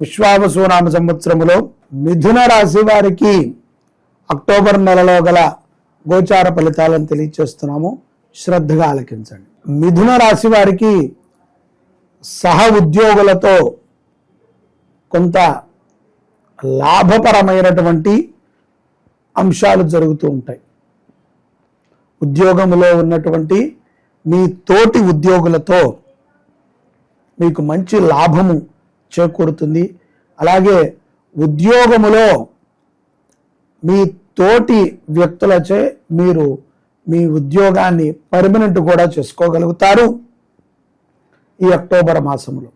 విశ్వావసునామ సంవత్సరములో మిథున రాశి వారికి అక్టోబర్ నెలలో గల గోచార ఫలితాలను తెలియచేస్తున్నాము. శ్రద్ధగా ఆలకించండి. మిథున రాశి వారికి సహ ఉద్యోగులతో కొంత లాభపరమైనటువంటి అంశాలు జరుగుతూ ఉంటాయి. ఉద్యోగములో ఉన్నటువంటి మీ తోటి ఉద్యోగులతో మీకు మంచి లాభము చేకూరుతుంది. అలాగే ఉద్యోగములో మీ తోటి వ్యక్తులచే మీరు మీ ఉద్యోగాన్ని పర్మనెంట్ కూడా చేసుకోగలుగుతారు. ఈ అక్టోబర్ మాసంలో.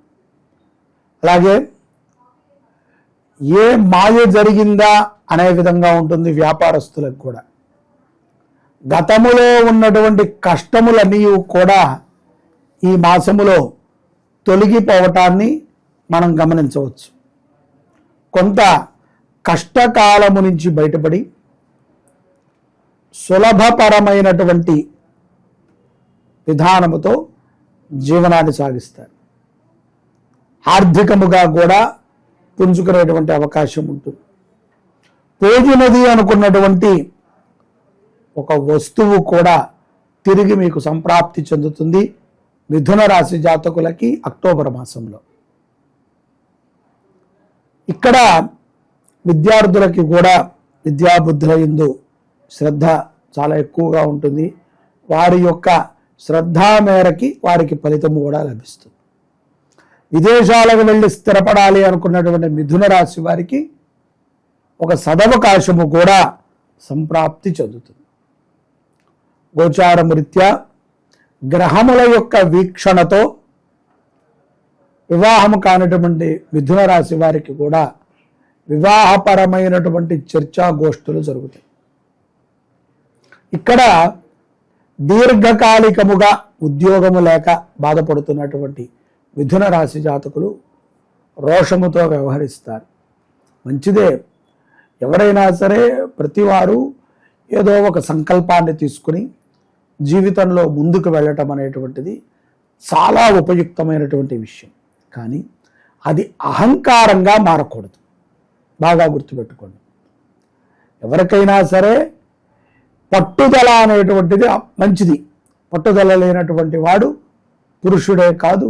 అలాగే ఏ మాయ జరిగిందా అనే విధంగా ఉంటుంది వ్యాపారస్తులకు కూడా. గతములో ఉన్నటువంటి కష్టములన్నీ కూడా ఈ మాసములో తొలగిపోవటాన్ని మనం గమనించవచ్చు. కొంత కష్టకాలము నుంచి బయటపడి సులభపరమైనటువంటి విధానముతో జీవనాన్ని సాగిస్తారు. ఆర్థికముగా కూడా పుంజుకునేటువంటి అవకాశం ఉంటుంది. పోయినది అనుకున్నటువంటి ఒక వస్తువు కూడా తిరిగి మీకు సంప్రాప్తి చెందుతుంది. మిథున రాశి జాతకులకి అక్టోబర్ మాసంలో. ఇక్కడ విద్యార్థులకి కూడా విద్యాబుద్ధుల ఎందు శ్రద్ధ చాలా ఎక్కువగా ఉంటుంది. వారి యొక్క శ్రద్ధ మేరకి వారికి ఫలితము కూడా లభిస్తుంది. విదేశాలకు వెళ్ళి స్థిరపడాలి అనుకున్నటువంటి మిథున రాశి వారికి ఒక సదవకాశము కూడా సంప్రాప్తి చెందుతుంది. గోచారము రీత్యా గ్రహముల యొక్క వీక్షణతో వివాహము కానటువంటి మిథున రాశి వారికి కూడా వివాహపరమైనటువంటి చర్చా గోష్ఠులు జరుగుతాయి. ఇక్కడ దీర్ఘకాలికముగా ఉద్యోగము లేక బాధపడుతున్నటువంటి మిథున రాశి జాతకులు రోషముతో వ్యవహరిస్తారు. మంచిదే. ఎవరైనా సరే ప్రతివారు ఏదో ఒక సంకల్పాన్ని తీసుకుని జీవితంలో ముందుకు వెళ్ళటం అనేటువంటిది చాలా ఉపయుక్తమైనటువంటి విషయం. కానీ అది అహంకారంగా మారకూడదు. బాగా గుర్తుపెట్టుకోండి. ఎవరికైనా సరే పట్టుదల అనేటువంటిది మంచిది. పట్టుదల లేనటువంటి వాడు పురుషుడే కాదు.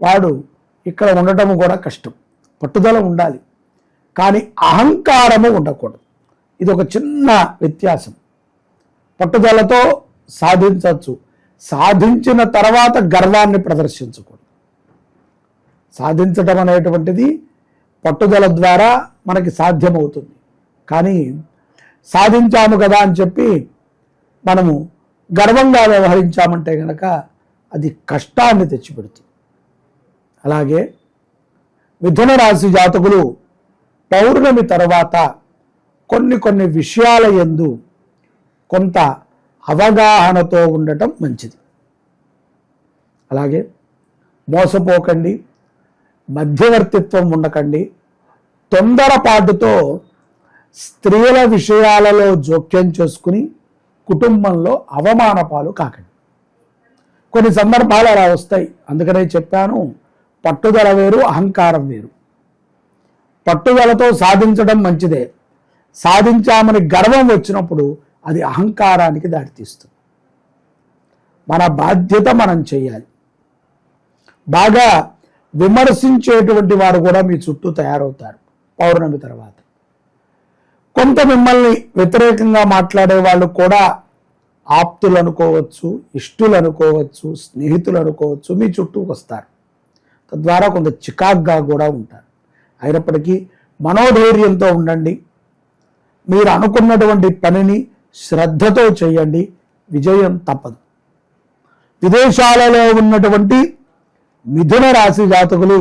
వాడు ఇక్కడ ఉండటం కూడా కష్టం. పట్టుదల ఉండాలి. కానీ అహంకారము ఉండకూడదు. ఇది ఒక చిన్న వ్యత్యాసం. పట్టుదలతో సాధించవచ్చు. సాధించిన తర్వాత గర్వాన్ని ప్రదర్శించకూడదు. సాధించడం అనేటువంటిది పట్టుదల ద్వారా మనకి సాధ్యమవుతుంది. కానీ సాధించాము కదా అని చెప్పి మనము గర్వంగా వ్యవహరించామంటే కనుక అది కష్టాన్ని తెచ్చిపెడుతుంది. అలాగే మిథున రాశి జాతకులు పౌర్ణమి తర్వాత కొన్ని కొన్ని విషయాల ఎందు కొంత అవగాహనతో ఉండటం మంచిది. అలాగే మోసపోకండి. మధ్యవర్తిత్వం ఉండకండి తొందరపాటుతో స్త్రీల విషయాలలో జోక్యం చేసుకుని కుటుంబంలో అవమాన పాలు కాకండి. కొన్ని సందర్భాలు అలా వస్తాయి. అందుకనే చెప్పాను పట్టుదల వేరు అహంకారం వేరు. పట్టుదలతో సాధించడం మంచిదే. సాధించామని గర్వం వచ్చినప్పుడు అది అహంకారానికి దారితీస్తుంది. మన బాధ్యత మనం చేయాలి. బాగా విమర్శించేటువంటి వారు కూడా మీ చుట్టూ తయారవుతారు పౌర్ణమి తర్వాత. కొంత మిమ్మల్ని వ్యతిరేకంగా మాట్లాడే వాళ్ళు కూడా ఆప్తులు అనుకోవచ్చు ఇష్టులు అనుకోవచ్చు స్నేహితులు అనుకోవచ్చు మీ చుట్టూ వస్తారు. తద్వారా కొంత చికాగ్గా కూడా ఉంటారు. అయినప్పటికీ మనోధైర్యంతో ఉండండి. మీరు అనుకున్నటువంటి పనిని శ్రద్ధతో చేయండి. విజయం తప్పదు. విదేశాలలో ఉన్నటువంటి మిథున రాశి జాతకులు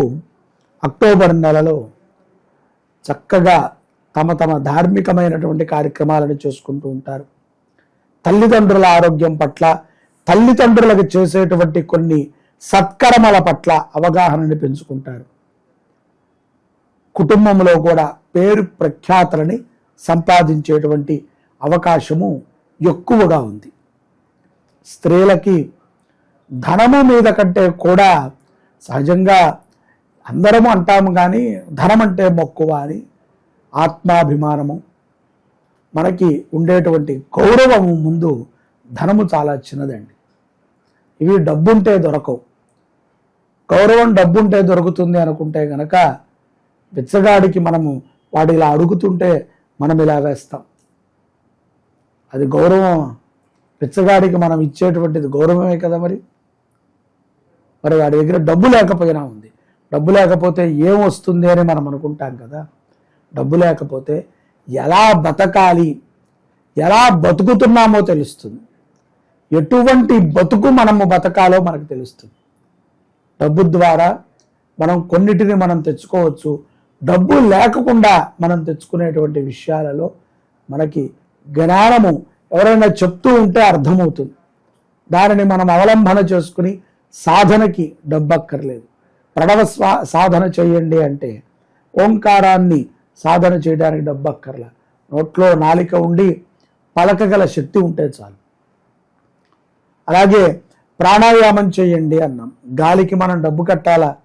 అక్టోబర్ నెలలో చక్కగా తమ తమ ధార్మికమైనటువంటి కార్యక్రమాలను చేసుకుంటూ ఉంటారు. తల్లిదండ్రుల ఆరోగ్యం పట్ల తల్లిదండ్రులకు చేసేటువంటి కొన్ని సత్కర్మల పట్ల అవగాహనని పెంచుకుంటారు. కుటుంబంలో కూడా పేరు ప్రఖ్యాతలని సంపాదించేటువంటి అవకాశము ఎక్కువగా ఉంది. స్త్రీలకి ధనము మీద కంటే కూడా సహజంగా అందరము అంటాము కానీ ధనం అంటే మక్కువ అని ఆత్మాభిమానము. మనకి ఉండేటువంటి గౌరవము ముందు ధనము చాలా చిన్నదండి. ఇవి డబ్బుంటే దొరకవు. గౌరవం డబ్బుంటే దొరుకుతుంది అనుకుంటే గనక బిచ్చగాడికి మనము వాడు ఇలా అడుగుతుంటే మనం ఇలా వేస్తాం. అది గౌరవం బిచ్చగాడికి మనం ఇచ్చేటువంటిది గౌరవమే కదా మరి? మరి వాడి దగ్గర డబ్బు లేకపోయినా ఉంది. డబ్బు లేకపోతే ఏం వస్తుంది అని మనం అనుకుంటాం కదా. డబ్బు లేకపోతే ఎలా బతకాలి? ఎలా బతుకుతున్నామో తెలుస్తుంది. ఎటువంటి బతుకు మనము బతకాలో మనకు తెలుస్తుంది. డబ్బు ద్వారా మనం కొన్నిటిని మనం తెచ్చుకోవచ్చు. డబ్బు లేకుండా మనం తెచ్చుకునేటువంటి విషయాలలో మనకి జ్ఞానము ఎవరైనా చెప్తూ ఉంటే అర్థమవుతుంది. దానిని మనం అవలంబన చేసుకుని సాధనకి డబ్బక్కర్లేదు. ప్రణవ స్వా సాధన చేయండి అంటే ఓంకారాన్ని సాధన చేయడానికి డబ్బు నోట్లో నాలిక ఉండి పలకగల శక్తి ఉంటే చాలు. అలాగే ప్రాణాయామం చేయండి అన్నాం. గాలికి మనం డబ్బు కట్టాలా?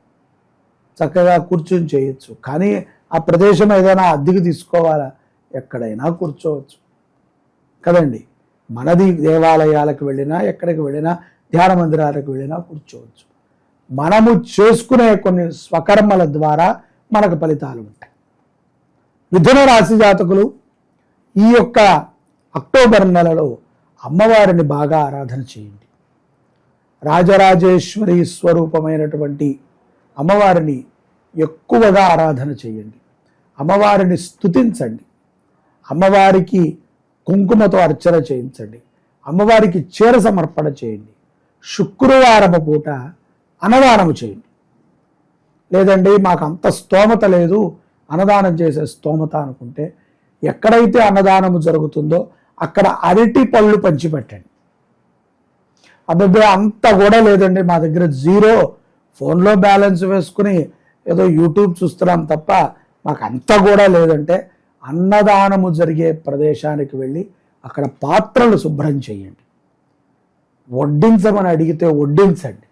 చక్కగా కూర్చొని చేయొచ్చు. కానీ ఆ ప్రదేశం ఏదైనా అద్దెకి తీసుకోవాలా? ఎక్కడైనా కూర్చోవచ్చు. కదండి? మనది దేవాలయాలకు వెళ్ళినా ఎక్కడికి వెళ్ళినా ధ్యాన మందిరాలకు వెళ్ళినా కూర్చోవచ్చు. మనము చేసుకునే కొన్ని స్వకర్మల ద్వారా మనకు ఫలితాలు ఉంటాయి. మిథున రాశి జాతకులు ఈ యొక్క అక్టోబర్ నెలలో అమ్మవారిని బాగా ఆరాధన చేయండి. రాజరాజేశ్వరి స్వరూపమైనటువంటి అమ్మవారిని ఎక్కువగా ఆరాధన చేయండి. అమ్మవారిని స్థుతించండి అమ్మవారికి కుంకుమతో అర్చన చేయించండి. అమ్మవారికి చీర సమర్పణ చేయండి. శుక్రవారము పూట అన్నదానము చేయండి. లేదండి మాకు అంత స్తోమత లేదు అన్నదానం చేసే స్తోమత అనుకుంటే ఎక్కడైతే అన్నదానము జరుగుతుందో అక్కడ అరటి పళ్ళు పంచిపెట్టండి. అబ్బాయి అంత కూడా లేదండి మా దగ్గర జీరో. ఫోన్లో బ్యాలెన్స్ వేసుకుని ఏదో యూట్యూబ్ చూస్తున్నాం తప్ప మాకు అంత కూడా లేదంటే అన్నదానము జరిగే ప్రదేశానికి వెళ్ళి అక్కడ పాత్రలు శుభ్రం చేయండి. వడ్డించమని అడిగితే వడ్డించండి.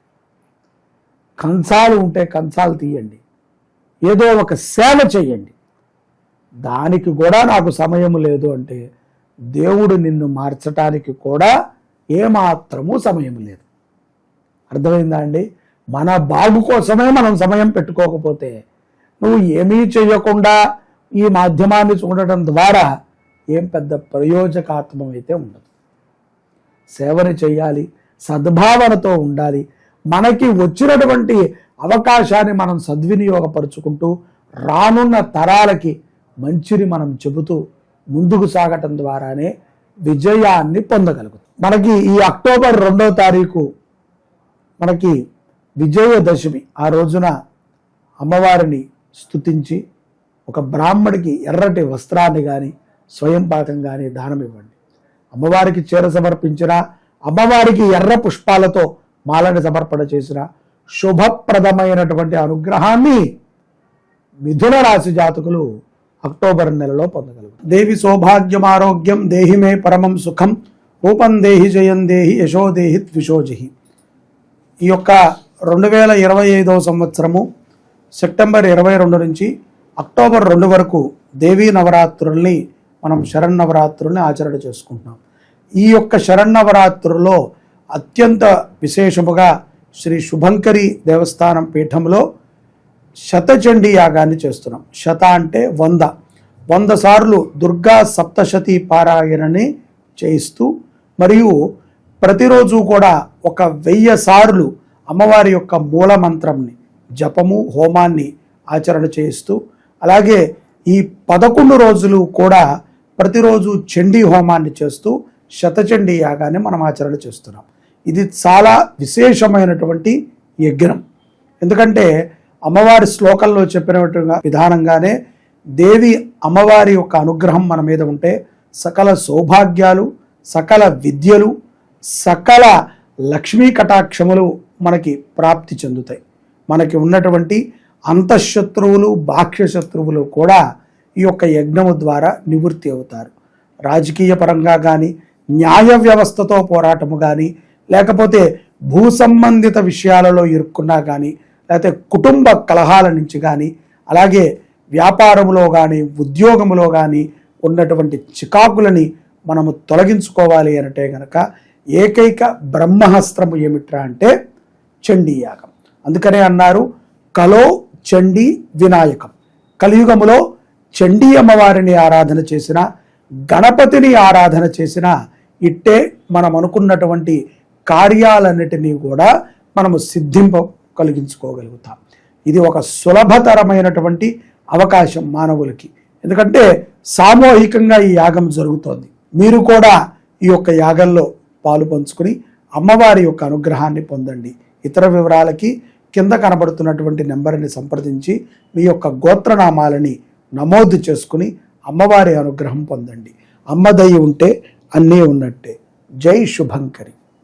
కంచాలు ఉంటే కంచాలు తీయండి. ఏదో ఒక సేవ చేయండి. దానికి కూడా నాకు సమయం లేదు అంటే దేవుడు నిన్ను మార్చటానికి కూడా ఏమాత్రము సమయం లేదు. అర్థమైందా అండి? మన బాగు కోసమే మనం సమయం పెట్టుకోకపోతే నువ్వు ఏమీ చేయకుండా ఈ మాధ్యమాన్ని చూడటం ద్వారా ఏం పెద్ద ప్రయోజకాత్మం అయితే ఉండదు. సేవని చేయాలి సద్భావనతో ఉండాలి. మనకి వచ్చినటువంటి అవకాశాన్ని మనం సద్వినియోగపరుచుకుంటూ రానున్న తరాలకి మంచిని మనం చెబుతూ ముందుకు సాగటం ద్వారానే విజయాన్ని పొందగలుగుతాం. మనకి ఈ అక్టోబర్ రెండవ తారీఖు మనకి విజయదశమి. ఆ రోజున అమ్మవారిని స్తుతించి ఒక బ్రాహ్మడికి ఎర్రటి వస్త్రాన్ని కానీ స్వయం పాకం కానీ దానం ఇవ్వండి అమ్మవారికి చీర సమర్పించిన అమ్మవారికి ఎర్ర పుష్పాలతో మాలని సమర్పణ చేసిన శుభప్రదమైనటువంటి అనుగ్రహాన్ని మిథున రాశి జాతకులు అక్టోబర్ నెలలో పొందగలరు దేవి సౌభాగ్యం ఆరోగ్యం దేహి మే పరమం సుఖం రూపం దేహి జయం దేహి యశో దేహి ద్విషోజిహి ఈ యొక్క రెండు వేల ఇరవై ఐదవ సంవత్సరము సెప్టెంబర్ ఇరవై రెండు నుంచి అక్టోబర్ రెండు వరకు దేవీ నవరాత్రుల్ని మనం శరన్నవరాత్రుల్ని ఆచరణ చేసుకుంటున్నాం. ఈ యొక్క శరన్నవరాత్రుల్లో అత్యంత విశేషముగా శ్రీ శుభంకరి దేవస్థానం పీఠంలో శతచండీ యాగాన్ని చేస్తున్నాం. శత అంటే వంద. వంద సార్లు దుర్గా సప్తశతి పారాయణని చేయిస్తూ మరియు ప్రతిరోజు కూడా ఒక వెయ్యి సార్లు అమ్మవారి యొక్క మూల మంత్రంని జపము హోమాన్ని ఆచరణ చేయిస్తూ అలాగే ఈ పదకొండు రోజులు కూడా ప్రతిరోజు చండీ హోమాన్ని చేస్తూ శతచండీ యాగాన్ని మనం ఆచరణ చేస్తున్నాం. ఇది చాలా విశేషమైనటువంటి యజ్ఞం. ఎందుకంటే అమ్మవారి శ్లోకంలో చెప్పినట్టుగా విధానంగానే దేవి అమ్మవారి యొక్క అనుగ్రహం మన మీద ఉంటే సకల సౌభాగ్యాలు సకల విద్యలు సకల లక్ష్మీ కటాక్షములు మనకి ప్రాప్తి చెందుతాయి. మనకి ఉన్నటువంటి అంతఃశత్రువులు బాహ్య శత్రువులు కూడా ఈ యొక్క యజ్ఞము ద్వారా నివృత్తి అవుతారు. రాజకీయ పరంగా కానీ న్యాయ వ్యవస్థతో పోరాటము కానీ లేకపోతే భూ సంబంధిత విషయాలలో ఇరుక్కున్నా కానీ లేకపోతే కుటుంబ కలహాల నుంచి కానీ అలాగే వ్యాపారములో కానీ ఉద్యోగములో కానీ ఉన్నటువంటి చికాకులని మనము తొలగించుకోవాలి అంటే గనక ఏకైక బ్రహ్మహస్త్రము ఏమిట్రా అంటే చండీ యాగం. అందుకనే అన్నారు కలో చండీ వినాయకం. కలియుగములో చండీ అమ్మవారిని ఆరాధన చేసిన గణపతిని ఆరాధన చేసిన ఇట్టే మనం అనుకున్నటువంటి కార్యాలన్నిటినీ కూడా మనము సిద్ధింప కలిగించుకోగలుగుతాం. ఇది ఒక సులభతరమైనటువంటి అవకాశం మానవులకి. ఎందుకంటే సామూహికంగా ఈ యాగం జరుగుతోంది. మీరు కూడా ఈ యొక్క యాగంలో పాలు పంచుకుని అమ్మవారి యొక్క అనుగ్రహాన్ని పొందండి. ఇతర వివరాలకి కింద కనబడుతున్నటువంటి నెంబర్ని సంప్రదించి మీ యొక్క గోత్రనామాలని నమోదు చేసుకుని అమ్మవారి అనుగ్రహం పొందండి. అమ్మదయ్య ఉంటే అన్నీ ఉన్నట్టే. జై శుభంకరి.